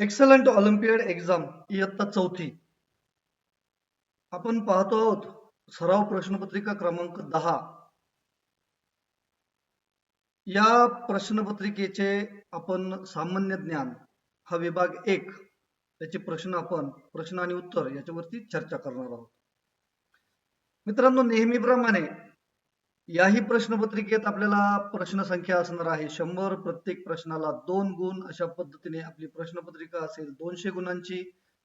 Excellent olympiad exam इयत्ता चौथी. आपण पाहतो आहोत सराव प्रश्नपत्रिका क्रमांक दहा. या प्रश्नपत्रिकेचे आपण सामान्य ज्ञान हा विभाग एक त्याचे प्रश्न आपण प्रश्न आणि उत्तर याच्यावरती चर्चा करणार आहोत. मित्रांनो नेहमीप्रमाणे याही प्रश्नपत्रिकेत आपल्याला प्रश्न संख्या असणार आहे. शंभर प्रत्येक प्रश्नाला दोन गुण अशा पद्धतीने आपली प्रश्नपत्रिका असेल दोनशे गुणांची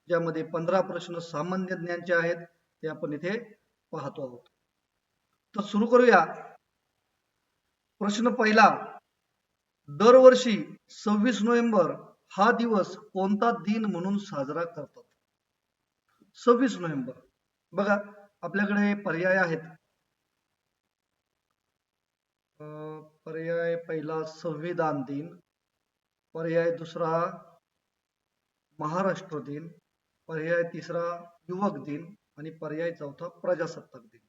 ज्यामध्ये पंधरा प्रश्न सामान्य ज्ञानचे आहेत ते आपण इथे पाहतो आहोत. तर सुरू करूया. प्रश्न पहिला दरवर्षी सव्वीस नोव्हेंबर हा दिवस कोणता दिन म्हणून साजरा करतात? सव्वीस नोव्हेंबर. बघा आपल्याकडे पर्याय आहेत. पर्याय पहिला संविधान दिन पर्याय दुसरा महाराष्ट्र दिन पर्याय तिसरा युवक दिन आणि पर्याय चौथा प्रजासत्ताक दिन.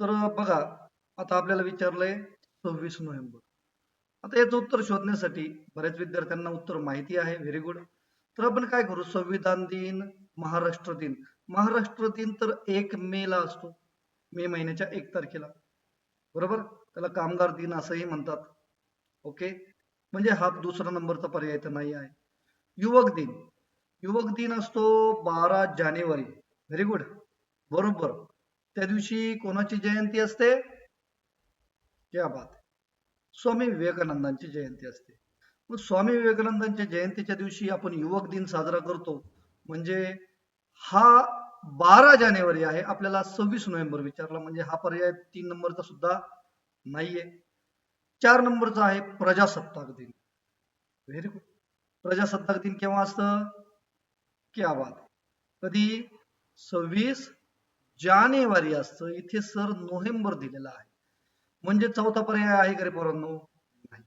तर बघा आता आपल्याला विचारलंय सव्वीस नोव्हेंबर. आता याचं उत्तर शोधण्यासाठी बऱ्याच विद्यार्थ्यांना उत्तर माहिती आहे व्हेरी गुड. तर आपण काय करू? संविधान दिन महाराष्ट्र दिन. महाराष्ट्र दिन तर एक मे ला असतो मे महिन्याच्या एक तारखेला. बरोबर? त्याला कामगार दिन असंही म्हणतात. ओके म्हणजे हा दुसरा नंबरचा पर्याय तर नाही आहे. युवक दिन. युवक दिन असतो बारा जानेवारी. व्हेरी गुड बरोबर. त्या दिवशी कोणाची जयंती असते? क्या बात. स्वामी विवेकानंदांची जयंती असते. मग स्वामी विवेकानंदांच्या जयंतीच्या दिवशी आपण युवक दिन साजरा करतो. म्हणजे हा बारा जानेवारी आहे. आपल्याला सव्वीस नोव्हेंबर विचारला. म्हणजे हा पर्याय तीन नंबरचा सुद्धा नाहीये. चार नंबरचा आहे प्रजासत्ताक दिन. व्हेरी गुड प्रजासत्ताक दिन केव्हा असतं? क्या बात कधी? सव्वीस जानेवारी असतं. इथे सर नोव्हेंबर दिलेला आहे. म्हणजे चौथा पर्याय आहे का रे पोरांनो? नाही.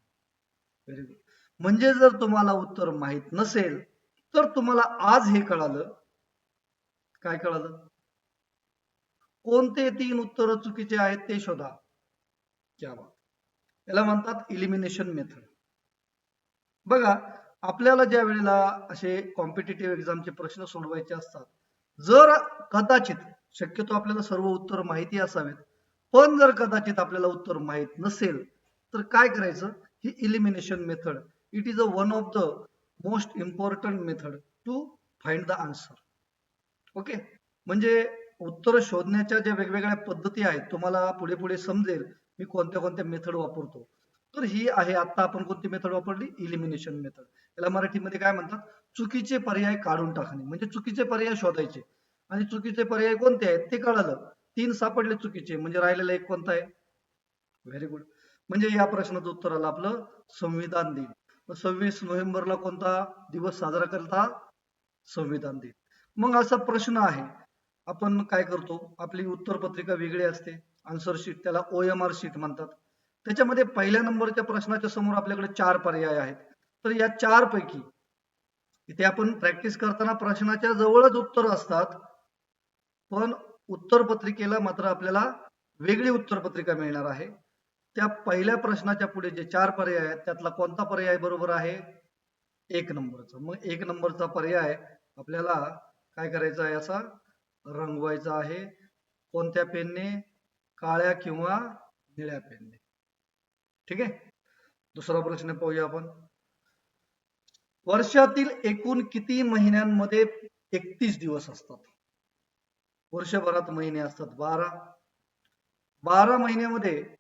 व्हेरी गुड म्हणजे जर तुम्हाला उत्तर माहीत नसेल तर तुम्हाला आज हे कळालं. काय कळालं? कोणते तीन उत्तर चुकीचे आहेत ते शोधा. क्या बात. याला म्हणतात इलिमिनेशन मेथड बघा आपल्याला ज्या वेळेला असे कॉम्पिटेटिव्ह एक्झामचे प्रश्न सोडवायचे असतात जर कदाचित शक्यतो आपल्याला सर्व उत्तर माहिती असावेत पण जर कदाचित आपल्याला उत्तर माहीत नसेल तर काय करायचं? ही elimination method it is a one of the most important method to find the answer okay म्हणजे उत्तर शोधण्याच्या ज्या वेगवेगळ्या पद्धती आहेत तुम्हाला पुढे पुढे समजेल मी कोणत्या कोणत्या मेथड वापरतो? तर ही आहे आता आपण कोणती मेथड वापरली? इलिमिनेशन मेथड याला मराठीमध्ये काय म्हणतात? चुकीचे पर्याय काढून टाकणे. म्हणजे चुकीचे पर्याय शोधायचे. आणि चुकीचे पर्याय कोणते आहेत? ते कळालं. तीन सापडले चुकीचे. म्हणजे राहिलेला एक कोणता आहे? व्हेरी गुड म्हणजे या प्रश्नाचं उत्तर आलं आपलं संविधान दिन. सव्वीस नोव्हेंबरला कोणता दिवस साजरा करता? संविधान दिन. मग असा प्रश्न आहे. आपण काय करतो? आपली उत्तर पत्रिका वेगळी असते. आन्सर शीट त्याला ओ एम आर शीट म्हणतात. त्याच्यामध्ये पहिल्या नंबरच्या प्रश्नाच्या समोर आपल्याकडे चार पर्याय आहेत. तर या चार पैकी इथे आपण प्रॅक्टिस करताना प्रश्नाच्या जवळच उत्तर असतात. पण उत्तर पत्रिकेला मात्र आपल्याला वेगळी उत्तरपत्रिका मिळणार आहे. त्या पहिल्या प्रश्नाच्या पुढे जे चार पर्याय आहेत त्यातला कोणता पर्याय बरोबर आहे? एक नंबरचा. मग एक नंबरचा पर्याय आपल्याला काय करायचा आहे? असा रंगवायचा आहे. कोणत्या पेनने काळ्या किंवा निळ्या पेनने. ठीक आहे? दुसरा प्रश्न पाहूया आपण. वर्षातील एकूण किती महिन्यांमध्ये एकतीस दिवस असतात? वर्षभरात महिने असतात बारा. बारा महिन्यामध्ये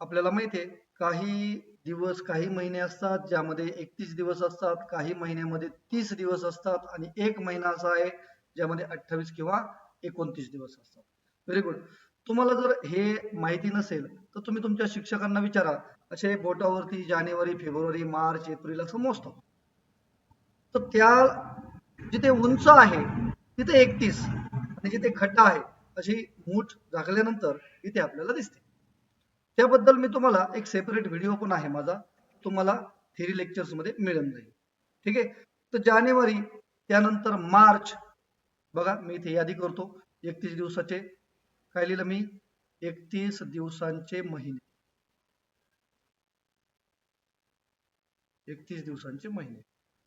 आपल्याला माहितीये काही दिवस काही महिने असतात ज्यामध्ये एकतीस दिवस असतात काही महिन्यामध्ये तीस दिवस असतात आणि एक महिना असा आहे ज्यामध्ये अठ्ठावीस किंवा एकोणतीस दिवस असतात. व्हेरी गुड तुम्हाला जर हे माहिती नसेल तर तुम्ही तुमच्या शिक्षकांना विचारा. असे बोटावरती जानेवारी फेब्रुवारी मार्च एप्रिल असं मोजतो. तर त्या जिथे उंच आहे तिथे एकतीस आणि जिथे खड्डा आहे अशी मूठ झाकल्यानंतर इथे आपल्याला दिसते. त्याबद्दल मी तुम्हाला एक सेपरेट व्हिडिओ पण आहे माझा. तुम्हाला थेरी लेक्चर्समध्ये मिळून जाईल. ठीक आहे? तर जानेवारी त्यानंतर मार्च. बघा मी इथे यादी करतो. एकतीस दिवसाचे काय लिहिलं मी एकतीस दिवसांचे महिने. एकतीस दिवसांचे महिने.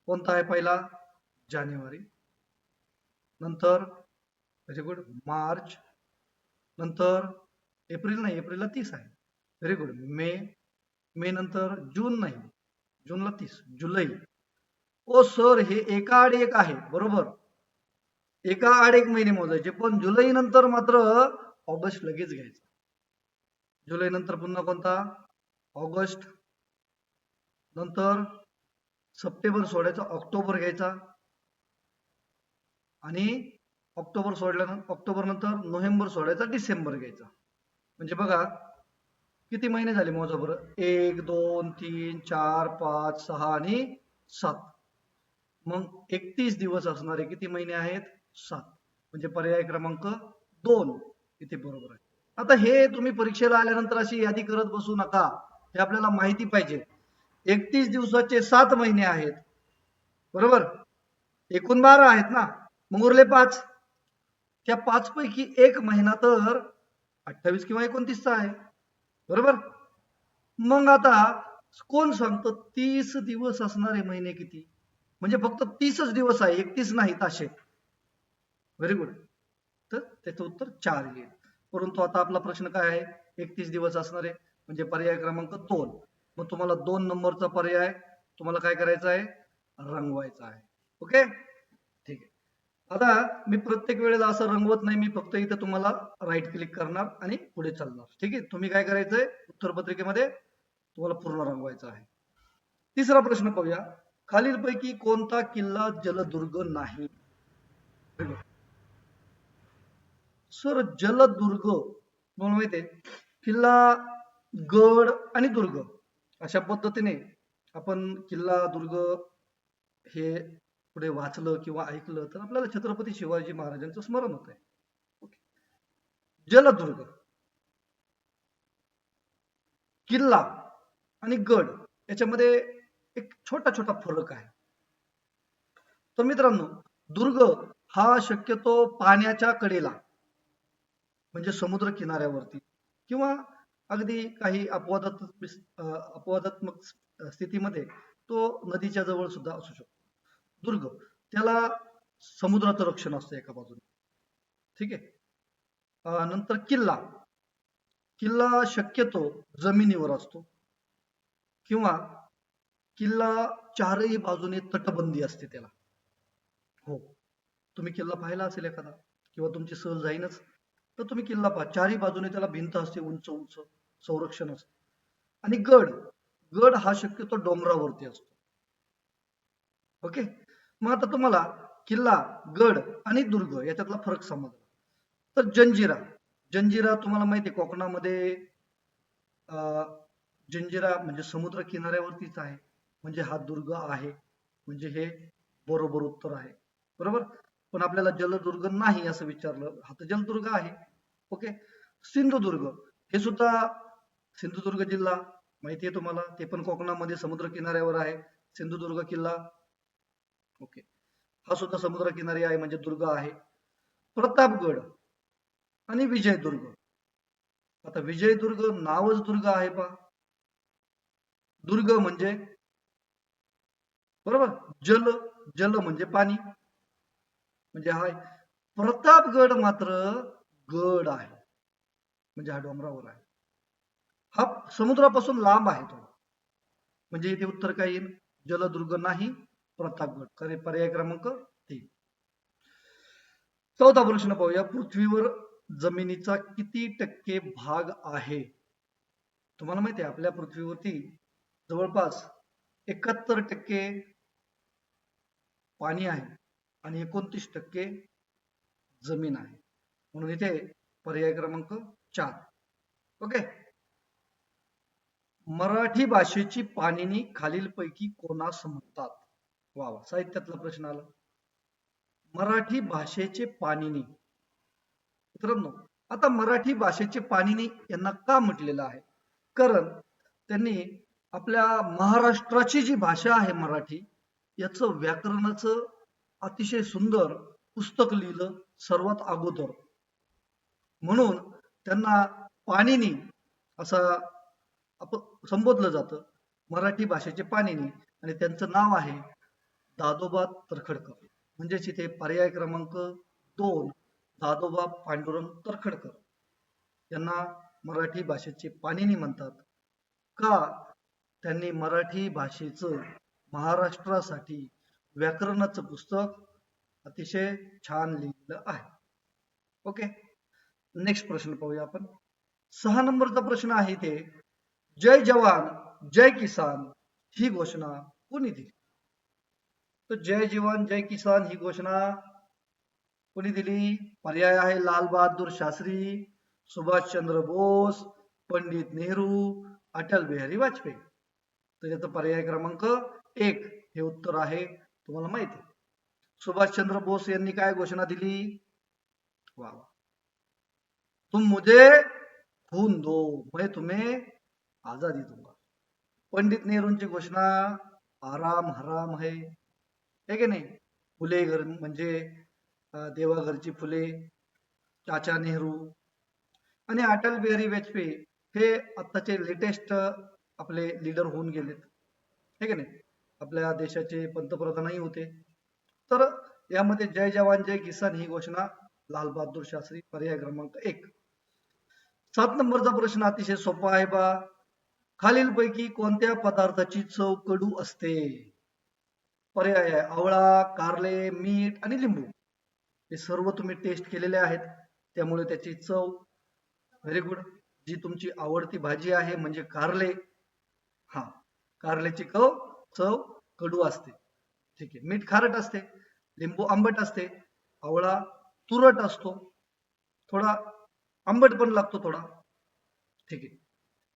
कोणता आहे पहिला? जानेवारी. नंतर व्हेरी गुड मार्च. नंतर एप्रिल नाही एप्रिलला तीस आहे. व्हेरी गुड मे. मे नंतर जून नाही जूनला तीस जुलै. ओ सर हे एका आड एक आहे बरोबर. एका आड एक महिने मोजायचे पण जुलै नंतर मात्र ऑगस्ट लगेच घ्यायचा. जुलै नंतर पुन्हा कोणता? ऑगस्ट. नंतर सप्टेंबर सोडायचा ऑक्टोबर घ्यायचा. आणि ऑक्टोबर सोडल्यानंतर ऑक्टोबर नंतर नोव्हेंबर सोडायचा डिसेंबर घ्यायचा. म्हणजे बघा किती महिने झाले मोजा बरं? एक दोन तीन चार पाच सहा आणि सात. मग एकतीस दिवस असणारे किती महिने आहेत? सात. म्हणजे पर्याय क्रमांक दोन. इथे बरोबर आहे. आता हे तुम्ही परीक्षेला आल्यानंतर अशी यादी करत बसू नका. हे आपल्याला माहिती पाहिजे. एकतीस दिवसाचे सात महिने आहेत. बरोबर? एकूण बारा आहेत ना? मग उरले पाच. त्या पाच पैकी एक महिना तर अठ्ठावीस किंवा एकोणतीसचा आहे. बरोबर? मग आता कोण सांगतो तीस दिवस असणारे महिने किती? म्हणजे फक्त तीसच दिवस आहे एकतीस नाहीत असे. व्हेरी गुड तर त्याचं उत्तर चार येईल. परंतु आता आपला प्रश्न काय आहे? एकतीस दिवस असणार आहे. म्हणजे पर्याय क्रमांक दोन. मग तुम्हाला दोन नंबरचा पर्याय तुम्हाला काय करायचा आहे? रंगवायचा आहे. ओके? ठीक आहे. आता मी प्रत्येक वेळेला असं रंगवत नाही मी फक्त इथं तुम्हाला राईट क्लिक करणार आणि पुढे चालणार. ठीक आहे? तुम्ही काय करायचंय? उत्तरपत्रिकेमध्ये तुम्हाला पूर्ण रंगवायचं आहे. तिसरा प्रश्न पाहूया. खालीलपैकी कोणता किल्ला जलदुर्ग नाही? सर जलदुर्ग तुम्हाला माहिती आहे किल्ला गड आणि दुर्ग अशा पद्धतीने आपण किल्ला दुर्ग हे पुढे वाचलं किंवा ऐकलं तर आपल्याला छत्रपती शिवाजी महाराजांचं स्मरण होत आहे जलदुर्ग किल्ला आणि गड याच्यामध्ये एक छोटा छोटा फरक आहे. तर मित्रांनो दुर्ग हा शक्यतो पाण्याच्या कडेला. म्हणजे समुद्र किनाऱ्यावरती किंवा अगदी काही अपवादात्मक अपवादात्मक स्थितीमध्ये तो नदीच्या जवळ सुद्धा असू शकतो. दुर्ग त्याला समुद्राचं रक्षण असतं एका बाजूने. ठीक आहे? नंतर किल्ला. किल्ला शक्यतो जमिनीवर असतो. किंवा किल्ला चारही बाजूने तटबंदी असते त्याला. हो. तुम्ही किल्ला पाहिला असेल एखादा किंवा तुमची सहल जाईनच. तर तुम्ही किल्ला पहा. चारही बाजूने त्याला भिंत असते उंच उंच संरक्षण असते. आणि गड गड हा शक्यतो डोंगरावरती असतो. ओके मग आता तुम्हाला किल्ला गड आणि दुर्ग याच्यातला फरक समजला. तर जंजिरा जंजिरा तुम्हाला माहिती आहे कोकणामध्ये जंजिरा म्हणजे समुद्र किनाऱ्यावरतीच आहे. म्हणजे हा दुर्ग आहे. म्हणजे हे बरोबर उत्तर आहे. बरोबर? पण आपल्याला जलदुर्ग नाही असं विचारलं. हा तर जलदुर्ग आहे. ओके? सिंधुदुर्ग. हे सुद्धा सिंधुदुर्ग जिल्हा माहिती आहे तुम्हाला. ते पण कोकणामध्ये समुद्र किनाऱ्यावर आहे. सिंधुदुर्ग किल्ला. ओके. हा सुद्धा समुद्र किनारी आहे म्हणजे दुर्ग आहे. प्रतापगड आणि विजयदुर्ग. आता विजयदुर्ग नावच दुर्ग आहे पा दुर्ग म्हणजे बरोबर? जल जल म्हणजे पाणी. म्हणजे हाय. प्रतापगड मात्र गड आहे. म्हणजे हा डोंगरावर आहे. हा समुद्रापासून लांब आहे तो. म्हणजे इथे उत्तर काय येईल? जलदुर्ग नाही प्रतापगड. पर्याय क्रमांक तीन. चौथा प्रश्न पाहूया. पृथ्वीवर जमिनीचा किती टक्के भाग आहे? तुम्हाला माहिती आहे आपल्या पृथ्वीवरती जवळपास एकाहत्तर टक्के पाणी आहे आणि एकोणतीस टक्के जमीन आहे. म्हणून इथे पर्याय क्रमांक चार. ओके? मराठी भाषेची पाणीनी खालीलपैकी कोणास म्हणतात? वा वा साहित्यातला प्रश्न आला. मराठी भाषेचे पाणिनी. मित्रांनो आता मराठी भाषेचे पाणिनी यांना का म्हटलेलं आहे? कारण त्यांनी आपल्या महाराष्ट्राची जी भाषा आहे मराठी याचं व्याकरणाचं अतिशय सुंदर पुस्तक लिहिलं सर्वात अगोदर. म्हणून त्यांना पाणिनी असं आप संबोधलं जातं. मराठी भाषेचे पाणिनी. आणि त्यांचं नाव आहे दादोबा तरखडकर. म्हणजेच इथे पर्याय क्रमांक दोन दादोबा पांडुरंग तरखडकर. यांना मराठी भाषेचे पाणिनी म्हणतात. का? त्यांनी मराठी भाषेचं महाराष्ट्रासाठी व्याकरणाचं पुस्तक अतिशय छान लिहिलं आहे. ओके? नेक्स्ट प्रश्न पाहूया आपण. सहा नंबरचा प्रश्न आहे ते जय जवान जय किसान ही घोषणा कोणी दिली? तर जय जवान जय किसान ही घोषणा कोणी दिली? पर्याय आहे लाल बहादूर शास्त्री सुभाषचंद्र बोस पंडित नेहरू अटल बिहारी वाजपेयी. तर याचा पर्याय क्रमांक एक. हे उत्तर आहे. तुम्हाला माहिती सुभाषचंद्र बोस यांनी काय घोषणा दिली? वा वा तुम मुझे खून दो मैं तुम्हें आजादी दूंगा पंडित नेहरूंची घोषणा आराम हराम है है की नाही फुले घर म्हणजे देवाघरची फुले चाचा नेहरू आणि अटल बिहारी वाजपेयी हे आत्ताचे लेटेस्ट आपले लीडर होऊन गेलेत हे की नाही आपल्या देशाचे पंतप्रधानही होते तर यामध्ये जय जवान जय किसान ही घोषणा लाल बहादूर शास्त्री पर्याय क्रमांक एक सात नंबरचा प्रश्न अतिशय सोपा आहे बा. खालीलपैकी कोणत्या पदार्थाची चव कडू असते? पर्याय आहे आवळा कारले मीठ आणि लिंबू. हे सर्व तुम्ही टेस्ट केलेले आहेत. त्यामुळे त्याची चव व्हेरी गुड जी तुमची आवडती भाजी आहे म्हणजे कारले. हा कारल्याची कव चव कडू असते. ठीक आहे मीठ खारट असते लिंबू आंबट असते आवळा तुरट असतो. थोडा आंबट पण लागतो थोडा. ठीक आहे.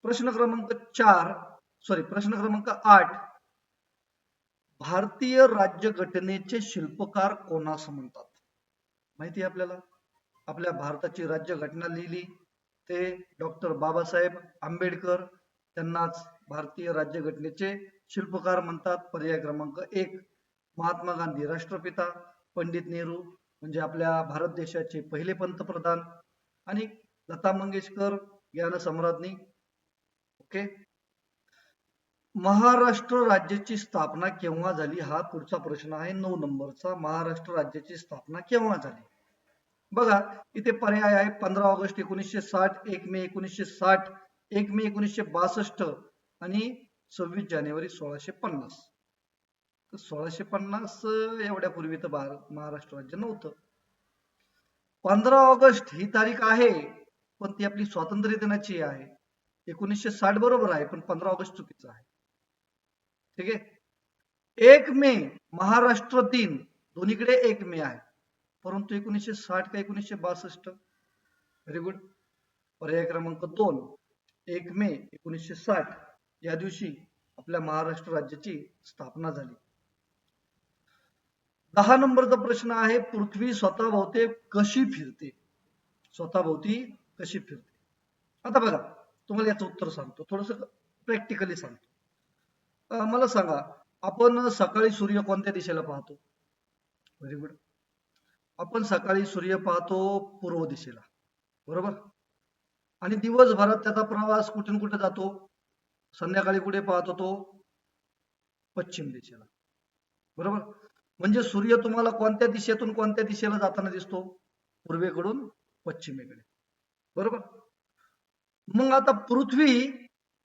प्रश्न क्रमांक चार सॉरी प्रश्न क्रमांक आठ. भारतीय राज्यघटनेचे शिल्पकार कोणास म्हणतात? माहिती आहे आपल्याला? आपल्या भारताची राज्यघटना लिहिली. ते डॉक्टर बाबासाहेब आंबेडकर त्यांनाच भारतीय राज्यघटनेचे शिल्पकार म्हणतात. पर्याय क्रमांक एक महात्मा गांधी राष्ट्रपिता पंडित नेहरू म्हणजे आपल्या भारत देशाचे पहिले पंतप्रधान आणि लता मंगेशकर ज्ञानसम्राज्ञी ओके? महाराष्ट्र राज्याची स्थापना केव्हा झाली? हा पुढचा प्रश्न आहे. नऊ नंबरचा. महाराष्ट्र राज्याची स्थापना केव्हा झाली? बघा इथे पर्याय आहे. पंधरा ऑगस्ट एकोणीसशे साठ एक मे एकोणीसशे साठ एक मे एकोणीसशे बासष्ट आणि सव्वीस जानेवारी सोळाशे पन्नास. तर सोळाशे पन्नास एवढ्यापूर्वी तर भारत महाराष्ट्र राज्य नव्हतं. पंधरा ऑगस्ट ही तारीख आहे पण ती आपली स्वातंत्र्य दिनाची आहे. एकोणीसशे साठ बरोबर आहे पण पंधरा ऑगस्ट चुकीचं आहे. ठीक आहे? एक मे महाराष्ट्र दिन. दोन्हीकडे एक मे आहे. परंतु एकोणीसशे साठ का एकोणीसशे बासष्ट? व्हेरी गुड पर्याय क्रमांक दोन. एक मे एकोणीसशे साठ. या दिवशी आपल्या महाराष्ट्र राज्याची स्थापना झाली. दहा नंबरचा प्रश्न आहे पृथ्वी स्वतःभोवती कशी फिरते? स्वतःभोवती कशी फिरते? आता बघा तुम्हाला याचं उत्तर सांगतो थोडस प्रॅक्टिकली सांगतो. मला सांगा आपण सकाळी सूर्य कोणत्या दिशेला पाहतो? व्हेरी गुड आपण सकाळी सूर्य पाहतो पूर्व दिशेला बरोबर? आणि दिवसभरात त्याचा प्रवास कुठून कुठे जातो? संध्याकाळी कुठे पाहतो तो पश्चिम दिशेला बरोबर? म्हणजे सूर्य तुम्हाला कोणत्या दिशेतून कोणत्या दिशेला जाताना दिसतो? पूर्वेकडून पश्चिमेकडे. बरोबर? मग आता पृथ्वी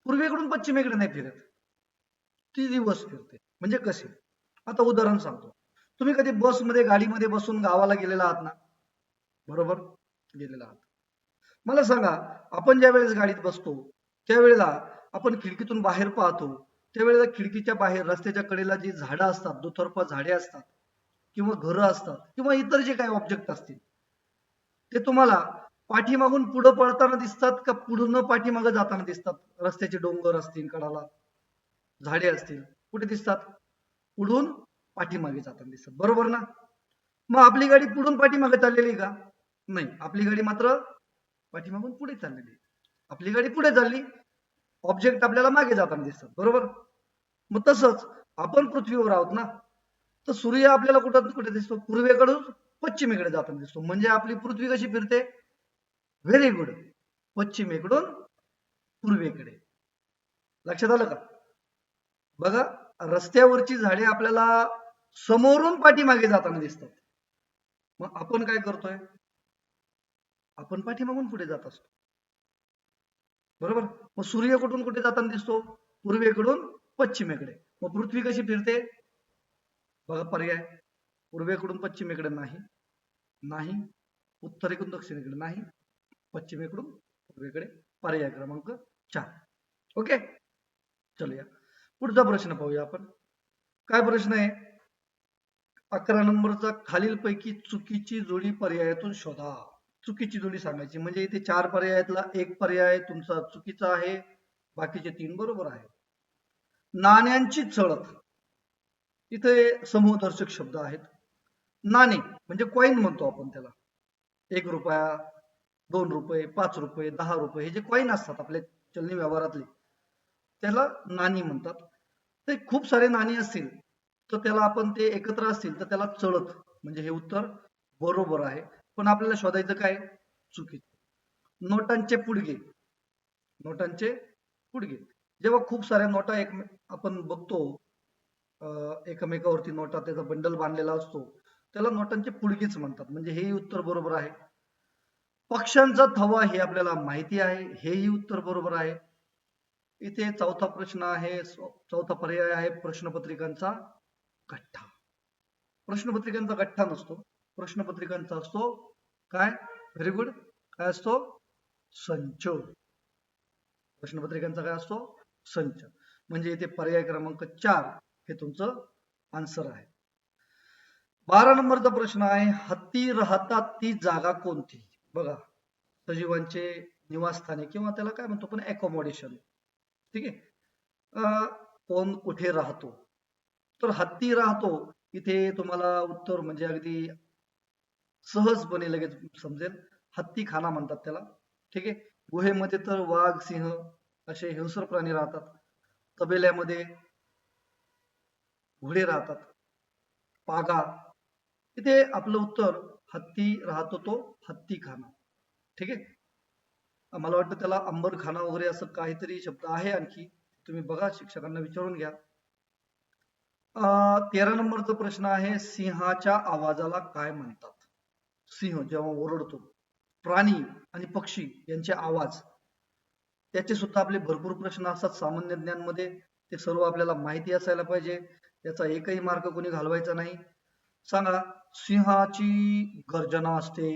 पूर्वेकडून पश्चिमेकडे नाही फिरत. ती दिवस फिरते. म्हणजे कसे? आता उदाहरण सांगतो. तुम्ही कधी बसमध्ये गाडीमध्ये बसून गावाला गेलेला आहात ना? बरोबर? गेलेला आहात. मला सांगा आपण ज्या वेळेस गाडीत बसतो त्यावेळेला आपण खिडकीतून बाहेर पाहतो त्यावेळेला खिडकीच्या बाहेर रस्त्याच्या कडेला जी झाडं असतात दुतर्फा झाडे असतात किंवा घरं असतात किंवा इतर जे काही ऑब्जेक्ट असतील ते तुम्हाला पाठीमागून पुढं पळताना दिसतात का पुढून पाठीमागं जाताना दिसतात? रस्त्याचे डोंगर असतील कडाला झाडे असतील कुठे दिसतात? पुढून पाठीमागे जाताना दिसतात. बरोबर ना? मग आपली गाडी पुढून पाठीमागे चाललेली का? नाही. आपली गाडी मात्र पाठीमागून पुढे चाललेली. आपली गाडी पुढे चालली. ऑब्जेक्ट आपल्याला मागे जाताना दिसतात. बरोबर? मग तसंच आपण पृथ्वीवर आहोत ना तर सूर्य आपल्याला कुठं कुठे दिसतो. पूर्वेकडून पश्चिमेकडे जाताना दिसतो. म्हणजे आपली पृथ्वी कशी फिरते? व्हेरी गुड पश्चिमेकडून पूर्वेकडे. लक्षात आलं का? बघा रस्त्यावरची झाडे आपल्याला समोरून पाठीमागे जाताना दिसतात. मग आपण काय करतोय? आपण पाठीमागून पुढे जात असतो. बरोबर? मग सूर्य कुठून कुठे जाताना दिसतो? पूर्वेकडून पश्चिमेकडे. मग पृथ्वी कशी फिरते? बघा पर्याय. पूर्वेकडून पश्चिमेकडे नाही. नाही उत्तरेकडून दक्षिणेकडे नाही पश्चिमेकडून पूर्वेकडे पर्याय क्रमांक चार. ओके? चलूया. पुढचा प्रश्न पाहूया आपण. काय प्रश्न आहे? अकरा नंबरचा खालीलपैकी चुकीची जोडी पर्यायातून शोधा. चुकीची जोडी सांगायची. म्हणजे इथे चार पर्यायातला एक पर्याय तुमचा चुकीचा आहे बाकीचे तीन बरोबर आहे नाण्यांची चळत इथे समूहदर्शक शब्द आहेत. नाणे म्हणजे कॉईन म्हणतो आपण त्याला. एक रुपया दोन रुपये पाच रुपये दहा रुपये हे जे कॉईन असतात आपल्या चलनी व्यवहारातले त्याला नाणी म्हणतात. ते खूप सारे नाणी असतील तर त्याला आपण ते एकत्र असतील तर त्याला चळत म्हणजे हे उत्तर बरोबर आहे. पण आपल्याला शोधायचं काय? चुकीचं. नोटांचे पुडगे. नोटांचे पुडगे. जेव्हा खूप साऱ्या नोटा एक आपण बघतो एकमेकावरती नोटा त्याचा बंडल बांधलेला असतो त्याला नोटांचे पुडगेच म्हणतात. म्हणजे हेही उत्तर बरोबर आहे. पक्ष्यांचा थवा हे आपल्याला माहिती आहे हेही उत्तर बरोबर आहे. इथे चौथा प्रश्न आहे चौथा पर्याय आहे प्रश्नपत्रिकांचा गठ्ठा. प्रश्नपत्रिकांचा गठ्ठा नसतो. प्रश्नपत्रिकांचा असतो काय? व्हेरी गुड काय असतो? संच. प्रश्नपत्रिकांचा काय असतो? संच. म्हणजे इथे पर्याय क्रमांक चार हे तुमचं आन्सर आहे. बारा नंबरचा प्रश्न आहे हत्ती राहतात ती जागा कोणती? बघा सजीवांचे निवासस्थाने किंवा त्याला काय म्हणतो पण अकोमोडेशन ठीक आहे? अं, कोण कुठे राहतो? तर हत्ती राहतो इथे तुम्हाला उत्तर म्हणजे अगदी सहजपणे लगेच समजेल. हत्ती खाना म्हणतात त्याला. ठीक आहे? गुहेमध्ये तर वाघ सिंह असे हिंसर प्राणी राहतात. तबेल्यामध्ये घोडे राहतात. पागा. इथे आपलं उत्तर हत्ती राहतो तो हत्ती खाना ठीक आहे? मला वाटतं त्याला अंबरखाना वगैरे असं काहीतरी शब्द आहे आणखी. तुम्ही बघा शिक्षकांना विचारून घ्या. अं, तेरा नंबरचा प्रश्न आहे सिंहाच्या आवाजाला काय म्हणतात? सिंह जेव्हा ओरडतो प्राणी आणि पक्षी यांचे आवाज त्याचे सुद्धा आपले भरपूर प्रश्न असतात. सामान्य ज्ञानमध्ये ते सर्व आपल्याला माहिती असायला पाहिजे. याचा एकही मार्ग कोणी घालवायचा नाही. सांगा सिंहाची गर्जना असते.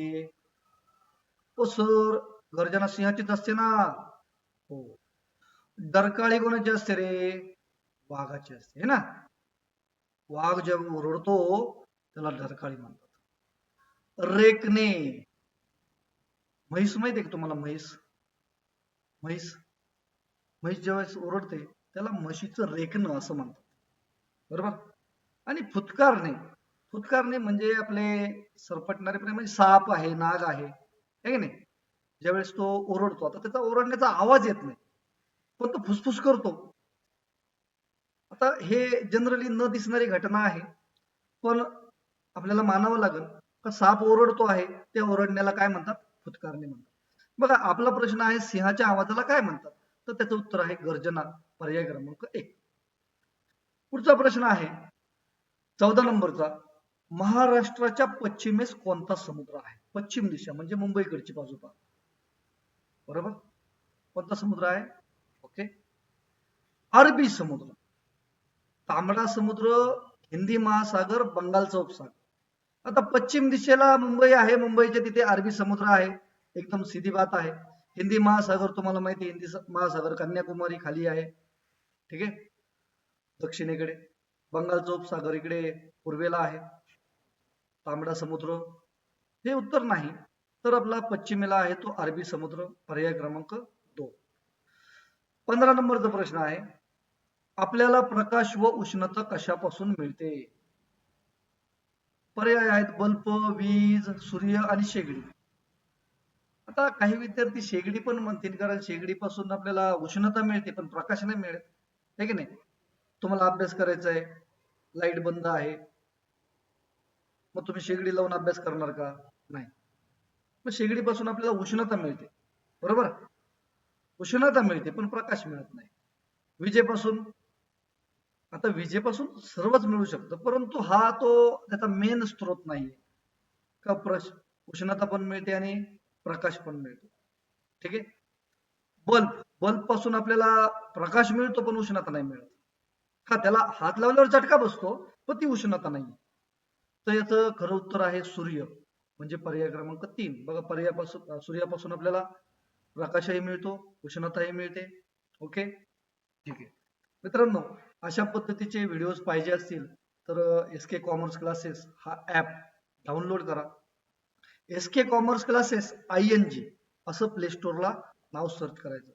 ओ सर गर्जना सिंहाचीच असते ना? हो. डरकाळी कोणाची असते रे? वाघाची असते है ना? वाघ जेव्हा ओरडतो त्याला डरकाळी म्हणतात. रेकने म्हैस माहिती आहे का तुम्हाला म्हैस? म्हैस. म्हैस जेव्हा ओरडते त्याला म्हशीचं रेकणं असं म्हणतात. बरोबर? आणि फुतकारणे. फुतकारणे म्हणजे आपले सरपटणारे प्राणी म्हणजे साप आहे नाग आहे. की नाही? ज्यावेळेस तो ओरडतो आता त्याचा ओरडण्याचा आवाज येत नाही. पण तो फुसफुस करतो. आता हे जनरली न दिसणारी घटना आहे. पण आपल्याला मानावं लागेल का साप ओरडतो आहे त्या ओरडण्याला काय म्हणतात? फुतकारणे म्हणतात. बघा आपला प्रश्न आहे सिंहाच्या आवाजाला काय म्हणतात? तर त्याचं उत्तर आहे गर्जना पर्याय क्रमांक एक. पुढचा प्रश्न आहे चौदा नंबरचा महाराष्ट्राच्या पश्चिमेस कोणता समुद्र आहे? पश्चिम दिशा म्हणजे मुंबईकडची बाजू पहा. बरोबर? कोणता समुद्र आहे? ओके. अरबी समुद्र. तांबडा समुद्र हिंदी महासागर बंगालचा उपसागर. आता पश्चिम दिशेला मुंबई आहे. मुंबईच्या तिथे अरबी समुद्र आहे. एकदम सिधी बात आहे. हिंदी महासागर तुम्हाला माहिती आहे. हिंदी महासागर कन्याकुमारी खाली आहे. ठीक आहे? दक्षिणेकडे. बंगालचा उपसागर इकडे पूर्वेला आहे. तांबडा समुद्र. हे उत्तर नाही. तर आपला पश्चिमेला आहे तो अरबी समुद्र. पर्याय क्रमांक दोन. पंधरा नंबरचा प्रश्न आहे. आपल्याला प्रकाश व उष्णता कशापासून मिळते? पर्याय आहेत बल्ब वीज सूर्य आणि शेगडी. आता काही विद्यार्थी शेगडी पण म्हणतील कारण शेगडी पासून आपल्याला उष्णता मिळते पण प्रकाश नाही मिळत आहे की नाही? तुम्हाला अभ्यास करायचा आहे लाइट बंद आहे. मग तुम्ही शेगडी लावून अभ्यास करणार का? नाही. मग शेगडी पासून आपल्याला उष्णता मिळते. बरोबर? उष्णता मिळते पण प्रकाश मिळत नाही. विजेपासून आता विजेपासून सर्वच मिळू शकतं परंतु हा तो त्याचा मेन स्रोत नाही का प्रश उष्णता पण मिळते आणि प्रकाश पण मिळतो. ठीक आहे? बल्ब बल्बपासून आपल्याला प्रकाश मिळतो पण उष्णता नाही मिळत. हा त्याला हात लावल्यावर चटका बसतो पण ती उष्णता नाही तर याचं खरं उत्तर आहे सूर्य म्हणजे पर्याय क्रमांक तीन. बघा पर्यायापासून सूर्यापासून आपल्याला प्रकाशही मिळतो उष्णताही मिळते. ओके? ठीक आहे. मित्रांनो अशा पद्धतीचे व्हिडिओज पाहिजे असतील तर एस के कॉमर्स क्लासेस हा ॲप डाउनलोड करा. S K commerce classes I N G असं प्ले स्टोरला नाव सर्च करायचं.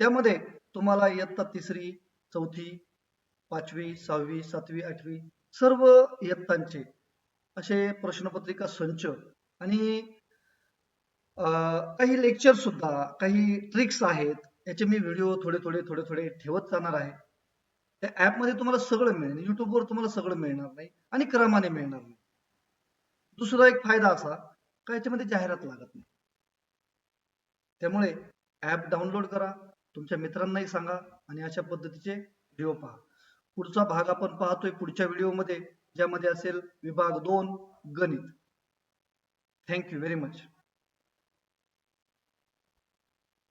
त्यामध्ये तुम्हाला इयत्ता तिसरी चौथी पाचवी सहावी सातवी आठवी सर्व इयत्तांचे असे प्रश्नपत्रिका संच आणि काही लेक्चर सुद्धा काही ट्रिक्स आहेत याचे मी व्हिडिओ थोडे थोडे थोडे थोडे ठेवत जाणार आहे. त्या ऍपमध्ये तुम्हाला सगळं मिळेल. म्हणजे युट्यूबवर तुम्हाला सगळं मिळणार नाही आणि क्रमाने मिळणार नाही. दुसरा एक फायदा असा का याच्यामध्ये जाहिरात लागत नाही. त्यामुळे ऍप डाउनलोड करा तुमच्या मित्रांनाही सांगा आणि अशा पद्धतीचे व्हिडिओ पहा. पुढचा भाग आपण पाहतोय पुढच्या व्हिडिओमध्ये ज्यामध्ये असेल विभाग दोन गणित. Thank you very much